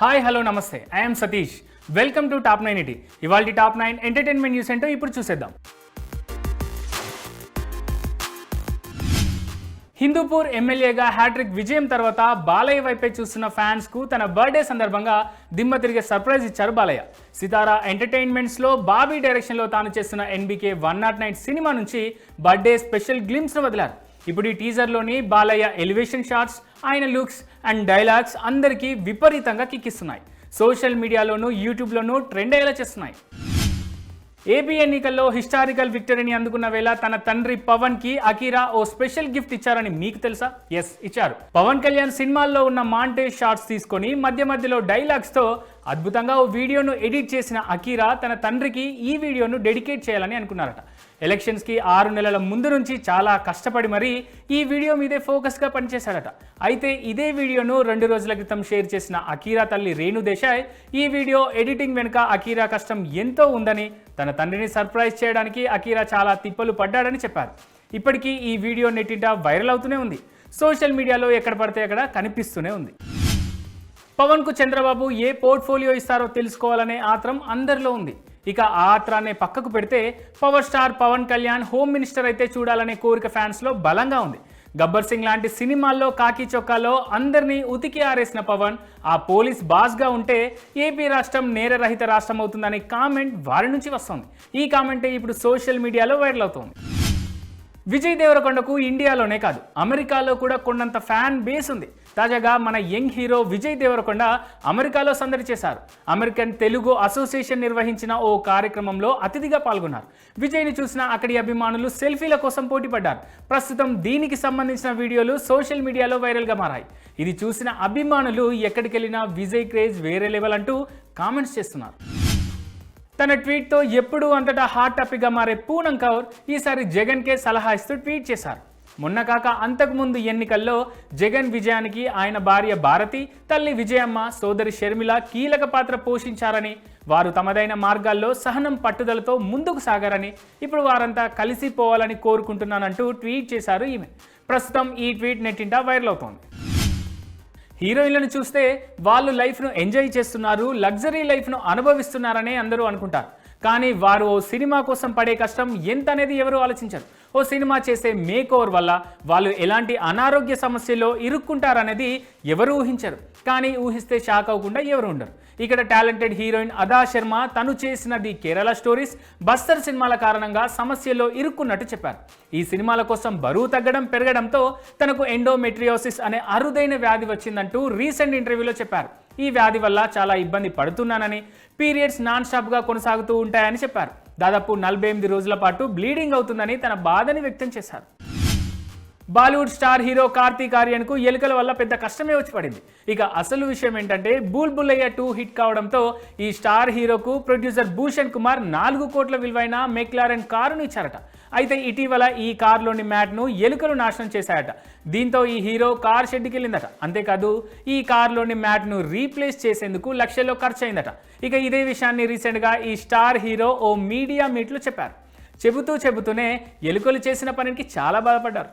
Hi hello నమస్తే. I'm Satish welcome to top nine ET ఇవాళ top nine entertainment news ఏంటో ఇప్పుడు చూసేద్దాం. హిందూపూర్ ఎమ్మెల్యేగా హ్యాట్రిక్ విజయం తర్వాత బాలయ్య వైపే చూస్తున్న ఫ్యాన్స్కు తన బర్త్డే సందర్భంగా దిమ్మ తిరిగే సర్ప్రైజ్ ఇచ్చారు బాలయ్య. సితారా ఎంటర్టైన్మెంట్స్లో బాబీ డైరెక్షన్లో తాను చేస్తున్న NBK one not nine cinema నుంచి బర్త్డే స్పెషల్ గ్లిమ్స్ను వదిలారు. ఇప్పుడు ఈ టీజర్లోని బాలయ్య ఎలివేషన్ షాట్స్ ఆయన లుక్స్ అండ్ డైలాగ్స్ అందరికీ విపరీతంగా కిక్కిస్తున్నాయి సోషల్ మీడియాలోనూ యూట్యూబ్లోనూ ట్రెండ్ అయ్యేలా చేస్తున్నాయి. ఏపీ ఎన్నికల్లో హిస్టారికల్ విక్టరీని అందుకున్న వేళ తన తండ్రి పవన్కి అకీరా ఓ స్పెషల్ గిఫ్ట్ ఇచ్చారని మీకు తెలుసా? ఎస్ ఇచ్చారు. పవన్ కళ్యాణ్ సినిమాల్లో ఉన్న మాంటే షార్ట్స్ తీసుకొని మధ్య మధ్యలో డైలాగ్స్తో అద్భుతంగా ఓ వీడియోను ఎడిట్ చేసిన అకీరా తన తండ్రికి ఈ వీడియోను డెడికేట్ చేయాలని అనుకున్నారట. ఎలక్షన్స్కి ఆరు నెలల ముందు నుంచి చాలా కష్టపడి మరీ ఈ వీడియో మీదే ఫోకస్గా పనిచేశాడట. అయితే ఇదే వీడియోను రెండు రోజుల క్రితం షేర్ చేసిన అకీరా తల్లి రేణు దేశాయ్ ఈ వీడియో ఎడిటింగ్ వెనుక అకీరా కష్టం ఎంతో ఉందని తన తండ్రిని సర్ప్రైజ్ చేయడానికి అకీరా చాలా తిప్పలు పడ్డాడని చెప్పారు. ఇప్పటికీ ఈ వీడియో నెట్టింట వైరల్ అవుతూనే ఉంది. సోషల్ మీడియాలో ఎక్కడ పడితే అక్కడ కనిపిస్తూనే ఉంది. పవన్కు చంద్రబాబు ఏ పోర్ట్ఫోలియో ఇస్తారో తెలుసుకోవాలనే ఆత్రం అందరిలో ఉంది. ఇక ఆ ఆత్రాన్ని పక్కకు పెడితే power star Pawan Kalyan home minister అయితే చూడాలనే కోరిక ఫ్యాన్స్లో బలంగా ఉంది. గబ్బర్ సింగ్ లాంటి సినిమాల్లో కాకి చొక్కాలో అందరినీ ఉతికి ఆరేసిన పవన్ ఆ పోలీస్ బాస్గా ఉంటే ఏపీ రాష్ట్రం నేరరహిత రాష్ట్రం అవుతుందనే కామెంట్ వారి నుంచి వస్తుంది. ఈ కామెంటే ఇప్పుడు సోషల్ మీడియాలో వైరల్ అవుతోంది. విజయ్ దేవరకొండకు ఇండియాలోనే కాదు అమెరికాలో కూడా కొండంత ఫ్యాన్ బేస్ ఉంది. తాజాగా మన యంగ్ హీరో విజయ్ దేవరకొండ అమెరికాలో సందడి చేశారు. అమెరికన్ తెలుగు అసోసియేషన్ నిర్వహించిన ఓ కార్యక్రమంలో అతిథిగా పాల్గొన్నారు. విజయ్ని చూసిన అక్కడి అభిమానులు సెల్ఫీల కోసం పోటీ పడ్డారు. ప్రస్తుతం దీనికి సంబంధించిన వీడియోలు సోషల్ మీడియాలో వైరల్గా మారాయి. ఇది చూసిన అభిమానులు ఎక్కడికి వెళ్ళినా విజయ్ క్రేజ్ వేరే లెవెల్ అంటూ కామెంట్స్ చేస్తున్నారు. తన ట్వీట్తో ఎప్పుడూ అంతటా హాట్ టాపిక్గా మారే పూనం కౌర్ ఈసారి జగన్కే సలహా ఇస్తూ ట్వీట్ చేశారు. మొన్న కాక అంతకుముందు ఎన్నికల్లో జగన్ విజయానికి ఆయన భార్య భారతి తల్లి విజయమ్మ సోదరి షర్మిల కీలక పాత్ర పోషించారని వారు తమదైన మార్గాల్లో సహనం పట్టుదలతో ముందుకు సాగారని ఇప్పుడు వారంతా కలిసిపోవాలని కోరుకుంటున్నానంటూ ట్వీట్ చేశారు ఈమె. ప్రస్తుతం ఈ ట్వీట్ నెట్టింట వైరల్ అవుతోంది. హీరోయిన్లను చూస్తే వాళ్ళు లైఫ్ను ఎంజాయ్ చేస్తున్నారు లగ్జరీ లైఫ్ను అనుభవిస్తున్నారనే అందరూ అనుకుంటారు. కానీ వారు ఓ సినిమా కోసం పడే కష్టం ఎంత అనేది ఎవరు ఆలోచించరు. ఓ సినిమా చేసే మేక్ ఓవర్ వల్ల వాళ్ళు ఎలాంటి అనారోగ్య సమస్యలో ఇరుక్కుంటారనేది ఎవరు ఊహించరు. కానీ ఊహిస్తే షాక్ అవ్వకుండా ఎవరు ఉండరు. ఇక్కడ టాలెంటెడ్ హీరోయిన్ అదా శర్మ తను చేసిన ది కేరళ స్టోరీస్ బస్తర్ సినిమాల కారణంగా సమస్యలో ఇరుక్కున్నట్టు చెప్పారు. ఈ సినిమాల కోసం బరువు తగ్గడం పెరగడంతో తనకు ఎండోమెట్రియోసిస్ అనే అరుదైన వ్యాధి వచ్చిందంటూ రీసెంట్ ఇంటర్వ్యూలో చెప్పారు. ఈ వ్యాధి వల్ల చాలా ఇబ్బంది పడుతున్నానని పీరియడ్స్ నాన్ స్టాప్గా కొనసాగుతూ ఉంటాయని చెప్పారు. దాదాపు నలభై ఎనిమిది రోజుల పాటు బ్లీడింగ్ అవుతుందని తన బాధని వ్యక్తం చేశారు. బాలీవుడ్ స్టార్ హీరో కార్తీక్ ఆర్యన్కు ఎలుకల వల్ల పెద్ద కష్టమే వచ్చి పడింది. ఇక అసలు విషయం ఏంటంటే బూల్ బుల్లయ్య టూ హిట్ కావడంతో ఈ స్టార్ హీరోకు ప్రొడ్యూసర్ భూషణ్ కుమార్ నాలుగు కోట్ల విలువైన మెక్లారెన్ కారును ఇచ్చారట. అయితే ఇటీవల ఈ కారులోని మ్యాట్ను ఎలుకలు నాశనం చేశాయట. దీంతో ఈ హీరో కార్ షెడ్కి వెళ్ళిందట అంతేకాదు ఈ కారులోని మ్యాట్ను రీప్లేస్ చేసేందుకు లక్షల్లో ఖర్చు అయిందట ఇక ఇదే విషయాన్ని రీసెంట్గా ఈ స్టార్ హీరో ఓ మీడియా మీట్లో చెప్పారు. చెబుతూ చెబుతూనే ఎలుకలు చేసిన పనికి చాలా బాధపడ్డారు.